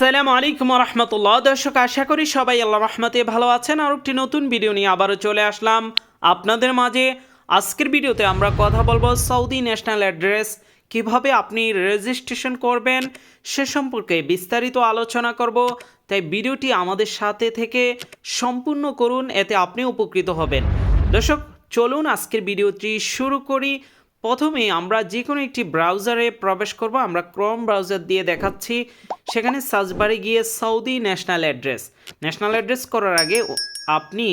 আসসালামু আলাইকুম রহমতুল্লাহ। দর্শক, আশা করি সবাই আল্লাহ রহমতে ভালো আছেন। আর একটি নতুন ভিডিও নিয়ে আবারও চলে আসলাম আপনাদের মাঝে। আজকের ভিডিওতে আমরা কথা বলব সৌদি ন্যাশনাল অ্যাড্রেস, কীভাবে আপনি রেজিস্ট্রেশন করবেন সে সম্পর্কে বিস্তারিত আলোচনা করব। তাই ভিডিওটি আমাদের সাথে থেকে সম্পূর্ণ করুন, এতে আপনি উপকৃত হবেন। দর্শক, চলুন আজকের ভিডিওটি শুরু করি। প্রথমে আমরা যে কোনো একটি ব্রাউজারে প্রবেশ করব, আমরা ক্রোম ব্রাউজার দিয়ে দেখাচ্ছি। সেখানে সার্চ বারে গিয়ে Saudi national address. National address করার আগে আপনি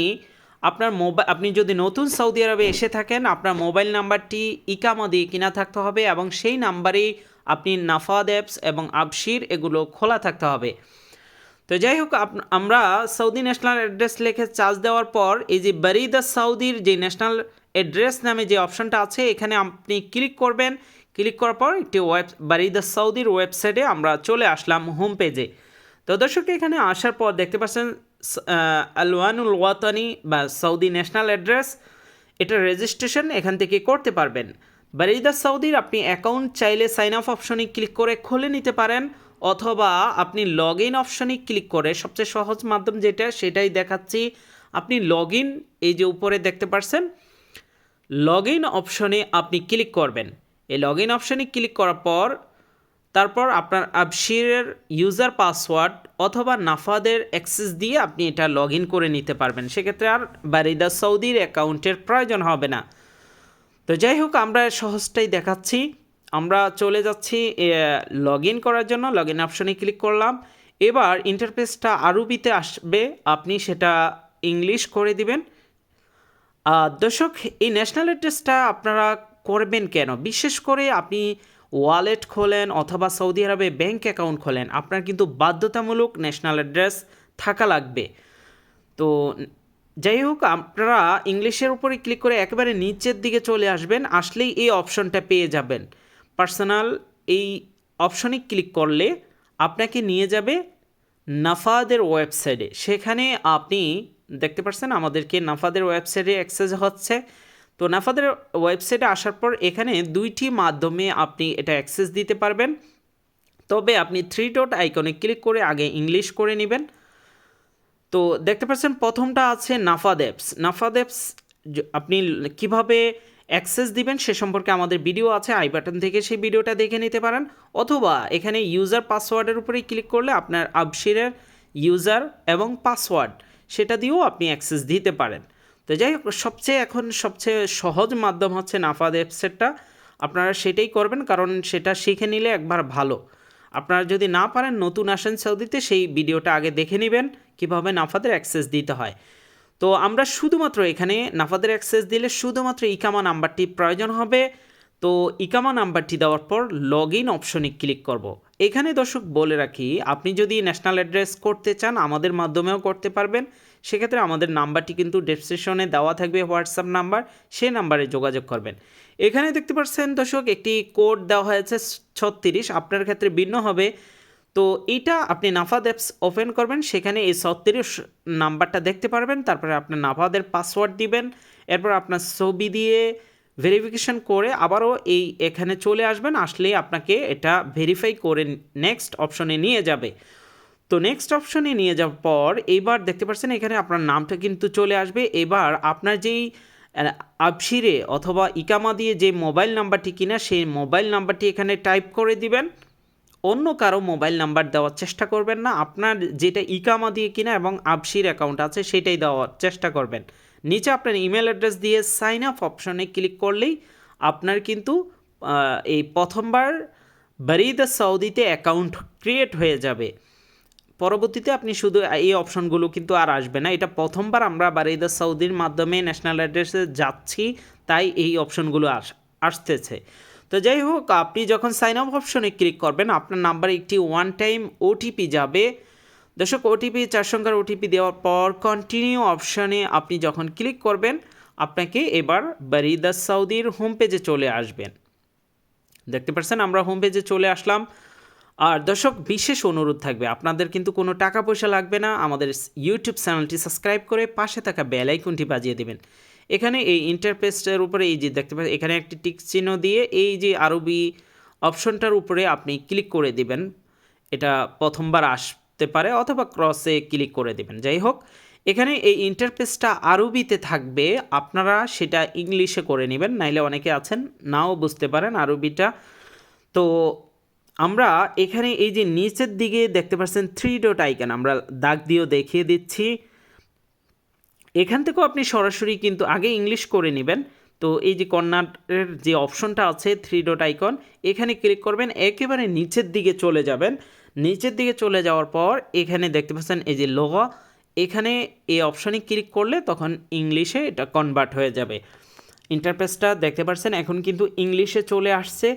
আপনার মোবাইল আপনি যদি নতুন সৌদি আরবে এসে থাকেন, আপনার মোবাইল নাম্বারটি ইকামা দিয়ে কিনা থাকতে হবে এবং সেই নাম্বারেই আপনি নাফাদ অ্যাপস এবং আবশির এগুলো খোলা থাকতে হবে। তো যাই হোক আমরা সৌদি ন্যাশনাল অ্যাড্রেস লিখে চার্জ দেওয়ার পর এই যে বারিদা সৌদির যে ন্যাশনাল অ্যাড্রেস নামে যে অপশনটা আছে, এখানে আপনি ক্লিক করবেন। ক্লিক করার পর একটি ওয়েব বারিদা সৌদির ওয়েবসাইটে আমরা চলে আসলাম হোম পেজে তো দর্শক, এখানে আসার পর দেখতে পাচ্ছেন আলওয়ানুল ওয়াতানি বা সৌদি ন্যাশনাল অ্যাড্রেস এটা রেজিস্ট্রেশন এখান থেকে করতে পারবেন। বারিদা সৌদির আপনি অ্যাকাউন্ট চাইলে সাইন আপ অপশনে ক্লিক করে খুলে নিতে পারেন, অথবা আপনি লগ ইন অপশনে ক্লিক করে সবচেয়ে সহজ মাধ্যম যেটা, সেটাই দেখাচ্ছি। আপনি লগ ইন এই যে উপরে দেখতে পাচ্ছেন লগ ইন অপশনে আপনি ক্লিক করবেন। এই লগ ইন অপশনে ক্লিক করার পর, তারপর আপনার আবশিরের ইউজার পাসওয়ার্ড অথবা নাফাদের অ্যাক্সেস দিয়ে আপনি এটা লগ ইন করে নিতে পারবেন। সেক্ষেত্রে আর বারিদা সৌদির অ্যাকাউন্টের প্রয়োজন হবে না। তো যাই হোক, আমরা সহজটাই দেখাচ্ছি। আমরা চলে যাচ্ছি লগ ইন করার জন্য। লগ ইন অপশনে ক্লিক করলাম। এবার ইন্টারফেসটা আরবিতে আসবে। আপনি সেটা ইংলিশ করে দিবেন। দর্শক, এই ন্যাশনাল অ্যাড্রেসটা আপনারা করবেন কেন? বিশেষ করে আপনি ওয়ালেট খোলেন অথবা সৌদি আরবে ব্যাংক অ্যাকাউন্ট খোলেন, আপনার কিন্তু বাধ্যতামূলক ন্যাশনাল অ্যাড্রেস থাকা লাগবে। তো, যাই হোক, আপনারা ইংলিশের উপরে ক্লিক করে একেবারে নিচের দিকে চলে আসবেন, আসলেই এই অপশনটা পেয়ে যাবেন। পার্সোনাল এই অপশনে ক্লিক করলে আপনাকে নিয়ে যাবে নাফাদের ওয়েবসাইটে সেখানে আপনি দেখতে পাচ্ছেন আমাদেরকে নাফাদের ওয়েবসাইটে অ্যাক্সেস হচ্ছে। তো নাফাদের ওয়েবসাইটে আসার পর এখানে দুইটি মাধ্যমে আপনি এটা অ্যাক্সেস দিতে পারবেন। তবে আপনি থ্রি ডট আইকনে ক্লিক করে আগে ইংলিশ করে নেবেন। তো দেখতে পাচ্ছেন, প্রথমটা আছে নাফাদ অ্যাপস। নাফাদ অ্যাপস আপনি কীভাবে অ্যাক্সেস দিবেন সে সম্পর্কে আমাদের ভিডিও আছে, আই বাটন থেকে সেই ভিডিওটা দেখে নিতে পারেন। অথবা এখানে ইউজার পাসওয়ার্ডের উপরেই ক্লিক করলে আপনার আবশিরের ইউজার এবং পাসওয়ার্ড। সেটা দিয়েও আপনি অ্যাক্সেস দিতে পারেন। তো যাই হোক, সবচেয়ে এখন সবচেয়ে সহজ মাধ্যম হচ্ছে নাফাদ অ্যাপসেরটা আপনারা সেটাই করবেন, কারণ সেটা শিখে নিলে একবার ভালো। আপনারা যদি না পারেন, নতুন আসেন সৌদিতে, সেই ভিডিওটা আগে দেখে নেবেন, কীভাবে নাফাদের অ্যাক্সেস দিতে হয়। তো আমরা শুধুমাত্র এখানে নাফাদের অ্যাক্সেস দিলে শুধুমাত্র ইকামা নাম্বারটি প্রয়োজন হবে। তো ইকামা নাম্বারটি দেওয়ার পর লগ ইন অপশনে ক্লিক করব। এখানে দর্শক বলে রাখি, আপনি যদি ন্যাশনাল অ্যাড্রেস করতে চান, আমাদের মাধ্যমেও করতে পারবেন। সেক্ষেত্রে আমাদের নাম্বারটি কিন্তু ডেসক্রিপশনে দেওয়া থাকবে হোয়াটসঅ্যাপ নাম্বার, সেই নাম্বারে যোগাযোগ করবেন। এখানে দেখতে পাচ্ছেন দর্শক, একটি কোড দেওয়া হয়েছে ছত্রিশ, আপনার ক্ষেত্রে ভিন্ন হবে। তো এইটা আপনি নাফাদ অ্যাপস ওপেন করবেন, সেখানে এই ছত্রিশ নাম্বারটা দেখতে পারবেন, তারপরে আপনার নাফাদের পাসওয়ার্ড দিবেন, এরপর আপনার ছবি দিয়ে ভেরিফিকেশন করে আবারও এই এখানে চলে আসবেন, আসলেই আপনাকে এটা ভেরিফাই করে নেক্সট অপশনে নিয়ে যাবে। তো নেক্সট অপশনে নিয়ে যাওয়ার পর এইবার দেখতে পাচ্ছেন এখানে আপনার নামটা কিন্তু চলে আসবে। এবার আপনার যেই আবশিরে অথবা ইকামা দিয়ে যে মোবাইল নাম্বারটি কিনা, সেই মোবাইল নাম্বারটি এখানে টাইপ করে দিবেন। অন্য কারও মোবাইল নাম্বার দেওয়ার চেষ্টা করবেন না। আপনার যেটা ইকামা দিয়ে কিনা এবং আবশির অ্যাকাউন্ট আছে, সেটাই দেওয়ার চেষ্টা করবেন। নিচে আপনার ইমেল অ্যাড্রেস দিয়ে সাইন আপ অপশনে ক্লিক করলেই আপনার কিন্তু এই প্রথমবার বারিদা সৌদিতে অ্যাকাউন্ট ক্রিয়েট হয়ে যাবে। পরবর্তীতে আপনি শুধু এই অপশনগুলো কিন্তু আর আসবে না, এটা প্রথমবার আমরা বারিদা সৌদির মাধ্যমে ন্যাশনাল অ্যাড্রেসে যাচ্ছি, তাই এই অপশনগুলো আস, আসতেছে। তো যাই হোক, আপনি যখন সাইন আপ অপশনে ক্লিক করবেন, আপনার নাম্বারে একটি ওয়ান টাইম ওটিপি যাবে। দর্শক ওটিপি চার সংখ্যার ওটিপি দেওয়ার পর কন্টিনিউ অপশানে আপনি যখন ক্লিক করবেন, আপনাকে এবার বারিদা সৌদির হোম পেজে চলে আসবেন। দেখতে পাচ্ছেন, আমরা হোম পেজে চলে আসলাম। আর দর্শক, বিশেষ অনুরোধ থাকবে, আপনাদের কিন্তু কোনো টাকা পয়সা লাগবে না। আমাদের ইউটিউব চ্যানেলটি সাবস্ক্রাইব করে পাশে থাকা বেল আইকনটি বাজিয়ে দেবেন। এখানে এই ইন্টারফেসটার উপরে এই যে দেখতে পাচ্ছেন, এখানে একটি টিক চিহ্ন দিয়ে এই যে আরবি অপশনটার উপরে আপনি ক্লিক করে দেবেন। এটা প্রথমবার আসতে পারে অথবা ক্রসে ক্লিক করে দেবেন। যাই হোক, এখানে এই ইন্টারফেসটা আরবিতে থাকবে, আপনারা সেটা ইংলিশে করে নেবেন, নাইলে অনেকে আছেন, নাও বুঝতে পারেন আরবিটা। তো আমরা এখানে এই যে নিচের দিকে দেখতে পাচ্ছেন থ্রি ডট আইকন আমরা দাগ দিয়েও দেখিয়ে দিচ্ছি। এখান থেকেও আপনি সরাসরি কিন্তু আগে ইংলিশ করে নেবেন। তো এই যে কর্নারের যে অপশনটা আছে থ্রি ডট আইকন এখানে ক্লিক করবেন, একেবারে নিচের দিকে চলে যাবেন। নিচের দিকে চলে যাওয়ার পর এখানে দেখতে পাচ্ছেন এই যে লোগো এখানে এই অপশনে ক্লিক করলে তখন ইংলিশে এটা কনভার্ট হয়ে যাবে। ইন্টারফেসটা দেখতে পাচ্ছেন, এখন কিন্তু ইংলিশে চলে আসছে।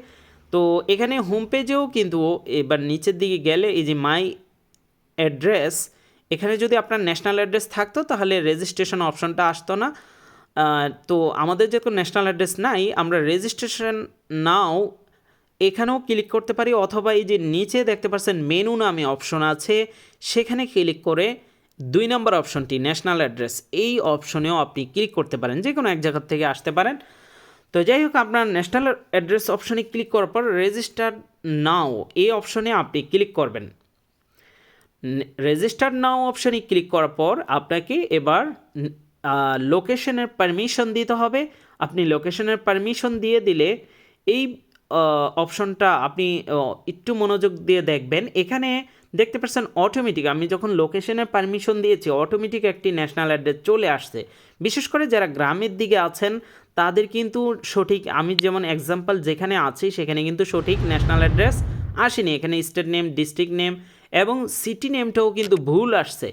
তো এখানে হোম পেজেও কিন্তু এবার নিচের দিকে গেলে এই যে মাই অ্যাড্রেস এখানে যদি আপনার ন্যাশনাল অ্যাড্রেস থাকতো তাহলে রেজিস্ট্রেশন অপশনটা আসতো না। তো আমাদের যেহেতু ন্যাশনাল অ্যাড্রেস নাই, আমরা রেজিস্ট্রেশন নাও এখানেও ক্লিক করতে পারি অথবা এই যে নিচে দেখতে পাচ্ছেন মেনু নামে অপশন আছে, সেখানে ক্লিক করে দুই নম্বর অপশনটি ন্যাশনাল অ্যাড্রেস এই অপশনেও আপনি ক্লিক করতে পারেন যে কোনো এক জায়গা থেকে আসতে পারেন। তো যাই হোক, আপনার ন্যাশনাল অ্যাড্রেস অপশনে ক্লিক করার পর রেজিস্টার নাও এই অপশনে আপনি ক্লিক করবেন। রেজিস্টার নাও অপশানে ক্লিক করার পর আপনাকে এবার লোকেশনের পারমিশন দিতে হবে। আপনি লোকেশনের পারমিশন দিয়ে দিলে এই অপশনটা আপনি একটু মনোযোগ দিয়ে দেখবেন। এখানে দেখতে পাচ্ছেন অটোমেটিক আমি যখন লোকেশনের পারমিশন দিয়েছি অটোমেটিক একটি ন্যাশনাল অ্যাড্রেস চলে আসছে। বিশেষ করে যারা গ্রামের দিকে আছেন, তাদের কিন্তু সঠিক, আমি যেমন এক্সাম্পল যেখানে আছি, সেখানে কিন্তু সঠিক ন্যাশনাল অ্যাড্রেস আসেনি। এখানে স্টেট নেম ডিস্ট্রিক্ট নেম এবং সিটি নেমটাও কিন্তু ভুল আসছে।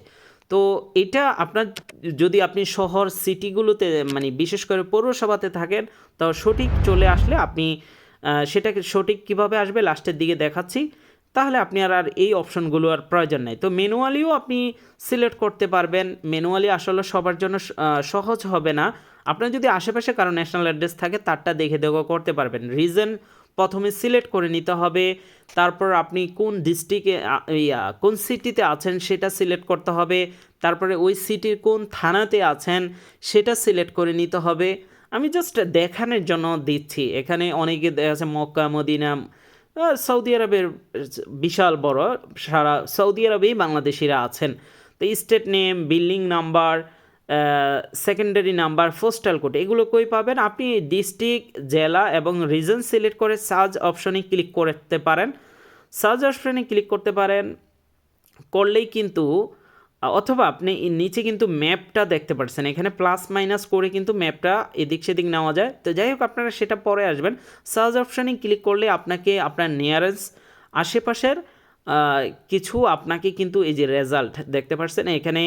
তো এটা আপনার, যদি আপনি শহর সিটিগুলোতে মানে বিশেষ করে পৌরসভাতে থাকেন, তো সঠিক চলে আসলে আপনি সেটাকে সঠিক কীভাবে আসবে লাস্টের দিকে দেখাচ্ছি। তাহলে আপনি আর আর এই অপশনগুলো আর প্রয়োজন নেই। তো ম্যানুয়ালিও আপনি সিলেক্ট করতে পারবেন। ম্যানুয়ালি আসলে সবার জন্য সহজ হবে না। আপনার যদি আশেপাশে কারও ন্যাশনাল অ্যাড্রেস থাকে, তারটা দেখে দেখো করতে পারবেন। রিজন প্রথমে সিলেক্ট করে নিতে হবে। তারপর আপনি কোন ডিস্ট্রিক্টে কোন সিটিতে আছেন সেটা সিলেক্ট করতে হবে। তারপরে ওই সিটির কোন থানাতে আছেন সেটা সিলেক্ট করে নিতে হবে। আমি জাস্ট দেখানোর জন্য দিচ্ছি। এখানে অনেকে দেখা যাচ্ছে মক্কা, মদিনা সৌদি আরবের বিশাল বড় সারা সৌদি আরবেই বাংলাদেশিরা আছেন। তো state name building number secondary number postal code এগুলো কই পাবেন? আপনি ডিস্ট্রিক্ট জেলা এবং রিজন সিলেক্ট করে সার্চ অপশনে ক্লিক করতে পারেন। সার্চ অপশনে ক্লিক করতে পারেন। করলেই কিন্তু অথবা আপনি নিচে কিন্তু ম্যাপটা দেখতে পাচ্ছেন এখানে প্লাস মাইনাস করে কিন্তু ম্যাপটা এদিক সেদিক নেওয়া যায়। তো যাই হোক, আপনারা সেটা পরে আসবেন। সার্চ অপশানে ক্লিক করলে আপনাকে আপনার নিয়ারেস্ট আশেপাশের কিছু আপনাকে কিন্তু এই যে রেজাল্ট দেখতে পাচ্ছেন এখানে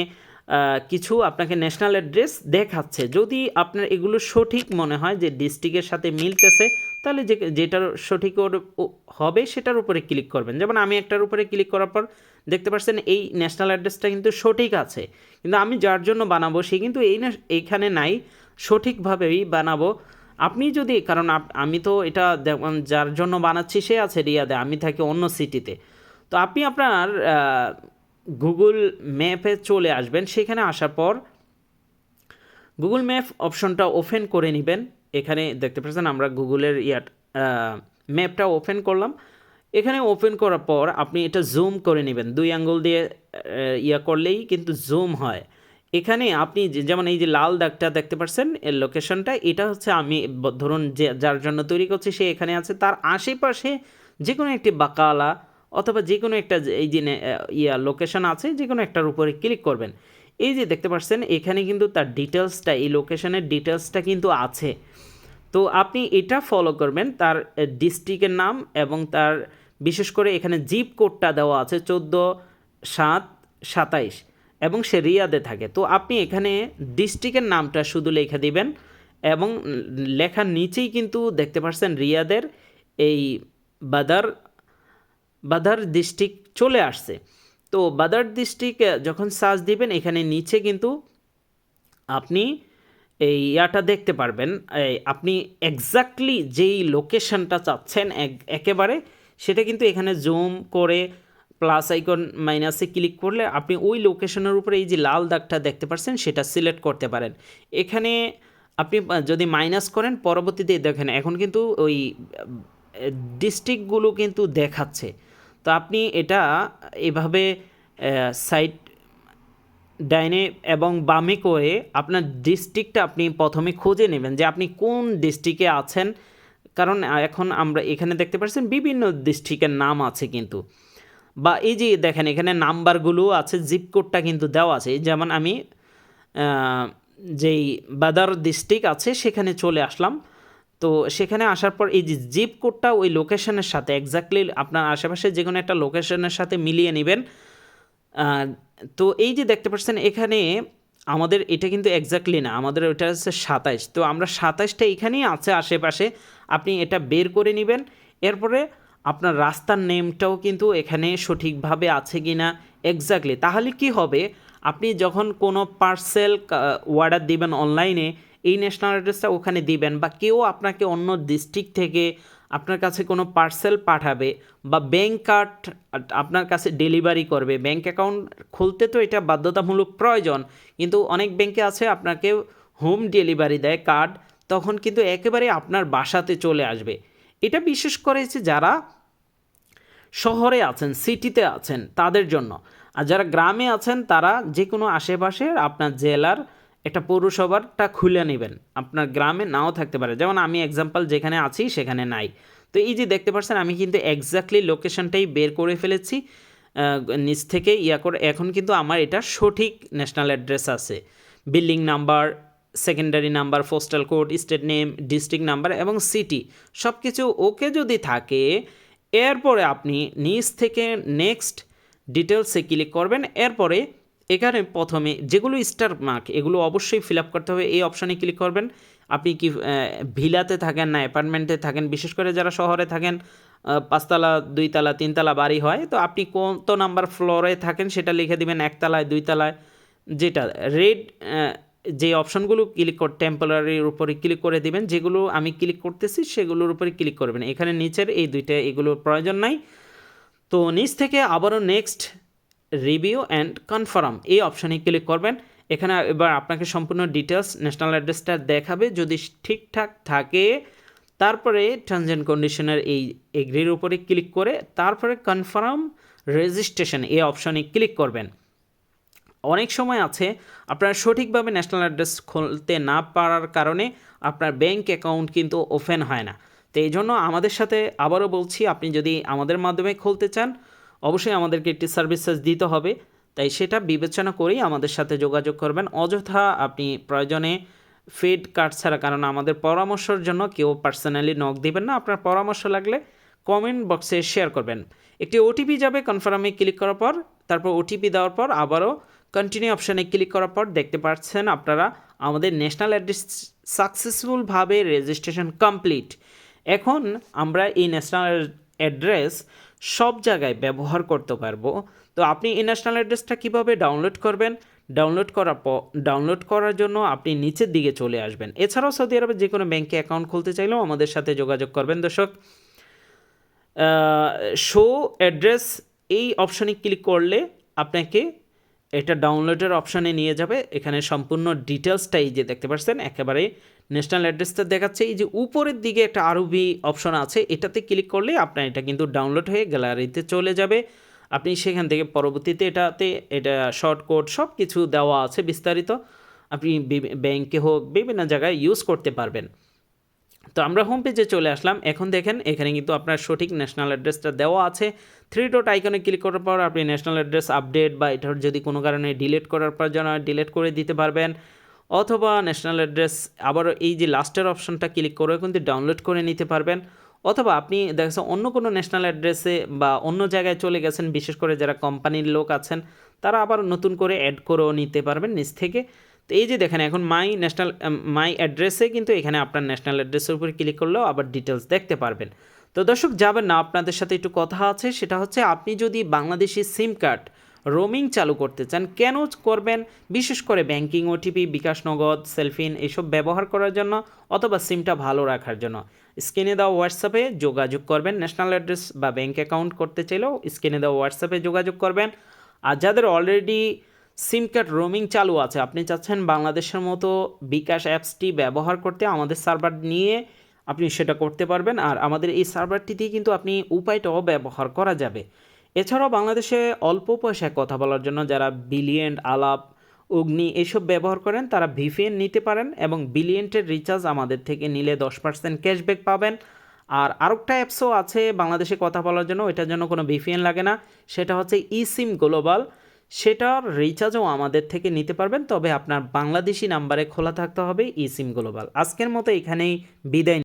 কিছু আপনাকে ন্যাশনাল অ্যাড্রেস দেখাচ্ছে। যদি আপনার এগুলো সঠিক মনে হয় যে ডিস্ট্রিক্টের সাথে মিলতেছে, তাহলে যে, যেটার সঠিক হবে সেটার উপরে ক্লিক করবেন। যেমন আমি একটার উপরে ক্লিক করার পর দেখতে পাচ্ছেন এই ন্যাশনাল অ্যাড্রেসটা কিন্তু সঠিক আছে। কিন্তু আমি যার জন্য বানাবো, সে কিন্তু এই না এইখানে নাই, সঠিকভাবেই বানাবো। আপনি যদি, কারণ আমি তো এটা যার জন্য বানাচ্ছি সে আছে রিয়াদে, আমি থাকি অন্য সিটিতে তো আপনি আপনার গুগল ম্যাপে চলে আসবেন। সেখানে আসার পর গুগল ম্যাপ অপশনটা ওপেন করে নেবেন। এখানে দেখতে পাচ্ছেন আমরা গুগলের ইয়ার ম্যাপটা ওপেন করলাম। এখানে ওপেন করার পর আপনি এটা জুম করে নেবেন। দুই আঙ্গুল দিয়ে ইয়া করলেই কিন্তু জুম হয়। এখানে আপনি যেমন এই যে লাল দাগটা দেখতে পাচ্ছেন, এর লোকেশনটা এটা হচ্ছে আমি ধরুন যে, যার জন্য তৈরি করছি সে এখানে আছে। তার আশেপাশে যে কোনো একটি বাকালা অথবা যে কোনো একটা এই যে ইয়া লোকেশন আছে, যে কোনো একটার উপরে ক্লিক করবেন। এই যে দেখতে পাচ্ছেন, এখানে কিন্তু তার ডিটেলসটা এই লোকেশনের ডিটেলসটা কিন্তু আছে। তো আপনি এটা ফলো করবেন, তার ডিস্ট্রিক্টের নাম এবং তার বিশেষ করে এখানে জিপ কোডটা দেওয়া আছে, চোদ্দ সাত সাতাইশ এবং সে রিয়াদে থাকে। তো আপনি এখানে ডিস্ট্রিক্টের নামটা শুধু লিখে দিবেন এবং লেখার নিচেই কিন্তু দেখতে পাচ্ছেন রিয়াদের এই বাদার বাদার ডিস্ট্রিক্ট চলে আসছে। তো বাদার ডিস্ট্রিক্ট যখন সার্চ দিবেন, এখানে নিচে কিন্তু আপনি এই ইয়াটা দেখতে পারবেন। আপনি এক্স্যাক্টলি যেই লোকেশনটা চাচ্ছেন, এক- একেবারে, সেটা কিন্তু এখানে জুম করে প্লাস আইকন মাইনাসে ক্লিক করলে আপনি ওই লোকেশনের উপরে এই যে লাল দাগটা দেখতে পাচ্ছেন সেটা সিলেক্ট করতে পারেন। এখানে আপনি যদি মাইনাস করেন, পরবর্তীতে দেখেন, এখন কিন্তু ওই ডিস্ট্রিক্টগুলো কিন্তু দেখাচ্ছে। তো আপনি এটা এভাবে সাইড ডাইনে এবং বামে করে আপনার ডিস্ট্রিক্টটা আপনি প্রথমে খুঁজে নেবেন যে আপনি কোন ডিস্ট্রিক্টে আছেন। কারণ এখন আমরা এখানে দেখতে পাচ্ছেন বিভিন্ন ডিস্ট্রিক্টের নাম আছে কিন্তু। বা এই যে দেখেন এখানে নাম্বারগুলো আছে জিপ কোডটা কিন্তু দেওয়া আছে। যেমন আমি যেই বাদার ডিস্ট্রিক্ট আছে, সেখানে চলে আসলাম। তো সেখানে আসার পর এই যে জিপ কোডটা ওই লোকেশনের সাথে এক্স্যাক্টলি আপনার আশেপাশে যে কোনো একটা লোকেশনের সাথে মিলিয়ে নেবেন। তো এই যে দেখতে পাচ্ছেন এখানে আমাদের এটা কিন্তু এক্স্যাক্টলি না, আমাদের ওটা হচ্ছে সাতাইশ। তো আমরা সাতাইশটা এখানেই আছে আশেপাশে, আপনি এটা বের করে নেবেন। এরপরে আপনার রাস্তার নেমটাও কিন্তু এখানে সঠিকভাবে আছে কি না এক্স্যাক্টলি তাহলে কি হবে? আপনি যখন কোনো পার্সেল অর্ডার দিবেন অনলাইনে এই ন্যাশনাল অ্যাড্রেসটা ওখানে দিবেন বা কেউ আপনাকে অন্য ডিস্ট্রিক্ট থেকে আপনার কাছে কোনো পার্সেল পাঠাবে বা ব্যাংক কার্ড আপনার কাছে ডেলিভারি করবে। ব্যাংক অ্যাকাউন্ট খুলতে তো এটা বাধ্যতামূলক প্রয়োজন, কিন্তু অনেক ব্যাংকে আছে আপনাকে হোম ডেলিভারি দেয় কার্ড তখন কিন্তু একেবারে আপনার বাসাতে চলে আসবে। এটা বিশেষ করে যে যারা শহরে আছেন সিটিতে আছেন, তাদের জন্য। আর যারা গ্রামে আছেন, তারা যে কোনো আশেপাশে আপনার জেলার একটা পৌরসভারটা খুলে নেবেন। আপনার গ্রামে নাও থাকতে পারে। যেমন আমি এক্সাম্পল যেখানে আছি, সেখানে নাই। তো এই যে দেখতে পাচ্ছেন, আমি কিন্তু এক্স্যাক্টলি লোকেশনটাই বের করে ফেলেছি। নিচ থেকে ইয়া করে, এখন কিন্তু আমার এটা সঠিক ন্যাশনাল অ্যাড্রেস আছে। Building number secondary number postal code state name district number এবং সিটি সব কিছু ওকে যদি থাকে, এরপরে আপনি নিচ থেকে নেক্সট ডিটেলসে ক্লিক করবেন। এরপরে এখানে প্রথমে যেগুলো স্টার মার্ক এগুলো অবশ্যই ফিল আপ করতে হবে। এই অপশানে ক্লিক করবেন। আপনি কি ভিলাতে থাকেন না অ্যাপার্টমেন্টে থাকেন, বিশেষ করে যারা শহরে থাকেন পাঁচতলা, দুইতলা, তিনতলা বাড়ি হয়, তো আপনি কত নাম্বার ফ্লোরে থাকেন সেটা লিখে দিবেন একতলায়, দুইতলায়, যেটা রেড যে অপশনগুলো ক্লিক কর টেম্পোরারির উপরে ক্লিক করে দিবেন, যেগুলো আমি ক্লিক করতেছি সেগুলোর উপরে ক্লিক করবেন। এখানে নিচের এই দুইটা, এগুলোর প্রয়োজন নাই। তো নিচ থেকে আবারও নেক্সট রিভিউ অ্যান্ড কনফার্ম এই অপশানে ক্লিক করবেন। এখানে এবার আপনাকে সম্পূর্ণ ডিটেলস ন্যাশনাল অ্যাড্রেসটা দেখাবে। যদি ঠিকঠাক থাকে, তারপরে টার্মস অ্যান্ড কন্ডিশনের এই এগ্রির উপরে ক্লিক করে, তারপরে কনফার্ম রেজিস্ট্রেশন এই অপশানে ক্লিক করবেন। অনেক সময় আছে, আপনার সঠিকভাবে ন্যাশনাল অ্যাড্রেস খুলতে না পারার কারণে আপনার ব্যাংক অ্যাকাউন্ট কিন্তু ওপেন হয় না। তো এই জন্য আমাদের সাথে আবারও বলছি, আপনি যদি আমাদের মাধ্যমে খুলতে চান অবশ্যই আমাদেরকে একটি সার্ভিসেস দিতে হবে। তাই সেটা বিবেচনা করেই আমাদের সাথে যোগাযোগ করবেন। অযথা আপনি প্রয়োজনে ফিড কার্ড ছাড়া কারণ আমাদের পরামর্শের জন্য কেউ পার্সোনালি নক দেবেন না। আপনার পরামর্শ লাগলে কমেন্ট বক্সে শেয়ার করবেন। একটি ওটিপি যাবে কনফার্মে ক্লিক করার পর, তারপর ওটিপি দেওয়ার পর আবারও কন্টিনিউ অপশানে ক্লিক করার পর দেখতে পাচ্ছেন আপনারা আমাদের ন্যাশনাল অ্যাড্রেস সাকসেসফুলভাবে রেজিস্ট্রেশন কমপ্লিট এখন আমরা এই ন্যাশনাল অ্যাড্রেস সব জায়গায় ব্যবহার করতে পারব। তো আপনি এই ন্যাশনাল অ্যাড্রেসটা কীভাবে ডাউনলোড করবেন? ডাউনলোড করার পর ডাউনলোড করার জন্য আপনি নিচের দিকে চলে আসবেন। এছাড়াও সৌদি আরবে যে কোনো ব্যাংকে অ্যাকাউন্ট খুলতে চাইলেও আমাদের সাথে যোগাযোগ করবেন দর্শক। শো অ্যাড্রেস এই অপশনে ক্লিক করলে আপনাকে এটা ডাউনলোডের অপশানে নিয়ে যাবে। এখানে সম্পূর্ণ ডিটেলসটা এই যে দেখতে পাচ্ছেন, একেবারে ন্যাশনাল অ্যাড্রেসটা দেখাচ্ছে। এই যে উপরের দিকে একটা আরবি অপশন আছে, এটাতে ক্লিক করলে আপনার এটা কিন্তু ডাউনলোড হয়ে গ্যালারিতে চলে যাবে। আপনি সেখান থেকে পরবর্তীতে এটাতে এটা শর্টকট সব কিছু দেওয়া আছে বিস্তারিত। আপনি ব্যাংকে হোক বিভিন্ন জায়গায় ইউজ করতে পারবেন। তো আমরা হোম পেজে চলে আসলাম। এখন দেখেন, এখানে কিন্তু আপনার সঠিক ন্যাশনাল অ্যাড্রেসটা দেওয়া আছে। থ্রি ডট আইকনে ক্লিক করার পর আপনি ন্যাশনাল অ্যাড্রেস আপডেট বা এটার যদি কোনো কারণে ডিলিট করার পর যেন ডিলিট করে দিতে পারবেন। অথবা ন্যাশনাল অ্যাড্রেস আবার এই যে লাস্টের অপশনটা ক্লিক করে কিন্তু ডাউনলোড করে নিতে পারবেন। অথবা আপনি দেখা অন্য কোনো ন্যাশনাল অ্যাড্রেসে বা অন্য জায়গায় চলে গেছেন, বিশেষ করে যারা কোম্পানির লোক আছেন, তারা আবার নতুন করে অ্যাড করেও নিতে পারবেন নিচ থেকে। তো এই যে দেখেন, এখন মাই ন্যাশনাল মাই অ্যাড্রেসে কিন্তু এখানে আপনার ন্যাশনাল অ্যাড্রেসের উপরে ক্লিক করলেও আবার ডিটেলস দেখতে পারবেন। তো দর্শক, যাবেন না, আপনাদের সাথে একটু কথা আছে, সেটা হচ্ছে আপনি যদি বাংলাদেশি সিম কার্ড রোমিং চালু করতে চান, কেন করবেন? বিশেষ করে ব্যাংকিং ওটিপি বিকাশ নগদ সেলফিন এসব ব্যবহার করার জন্য অথবা সিমটা ভালো রাখার জন্য। স্ক্রিনে দেওয়া হোয়াটসঅ্যাপে যোগাযোগ করবেন ন্যাশনাল অ্যাড্রেস বা ব্যাংক অ্যাকাউন্ট করতে চাইলেও স্ক্রিনে দেওয়া হোয়াটসঅ্যাপে যোগাযোগ করবেন। আর যাদের অলরেডি সিম কার্ড রোমিং চালু আছে। আপনি চাচ্ছেন বাংলাদেশের মতো বিকাশ অ্যাপসটি ব্যবহার করতে আমাদের সার্ভার নিয়ে আপনি সেটা করতে পারবেন আর আমাদের এই সার্ভারটি দিয়ে কিন্তু আপনি উপায়টাও ব্যবহার করা যাবে। এছাড়াও বাংলাদেশে অল্প পয়সায় কথা বলার জন্য যারা বিলিয়েন্ট আলাপ, অগ্নি এসব ব্যবহার করেন, তারা ভিপিএন নিতে পারেন এবং বিলিয়েন্টের রিচার্জ আমাদের থেকে নিলে দশ পার্সেন্ট ক্যাশব্যাক পাবেন। আর আরেকটা অ্যাপসও আছে বাংলাদেশে কথা বলার জন্য, ওইটার জন্য কোনো ভিপিএন লাগে না। সেটা হচ্ছে ই সিম গ্লোবাল সেটার রিচার্জও আমাদের থেকে নিতে পারবেন। তবে আপনার বাংলাদেশি নাম্বারে খোলা থাকতে হবে ই সিম গ্লোবাল আজকের মতো এখানেই বিদায়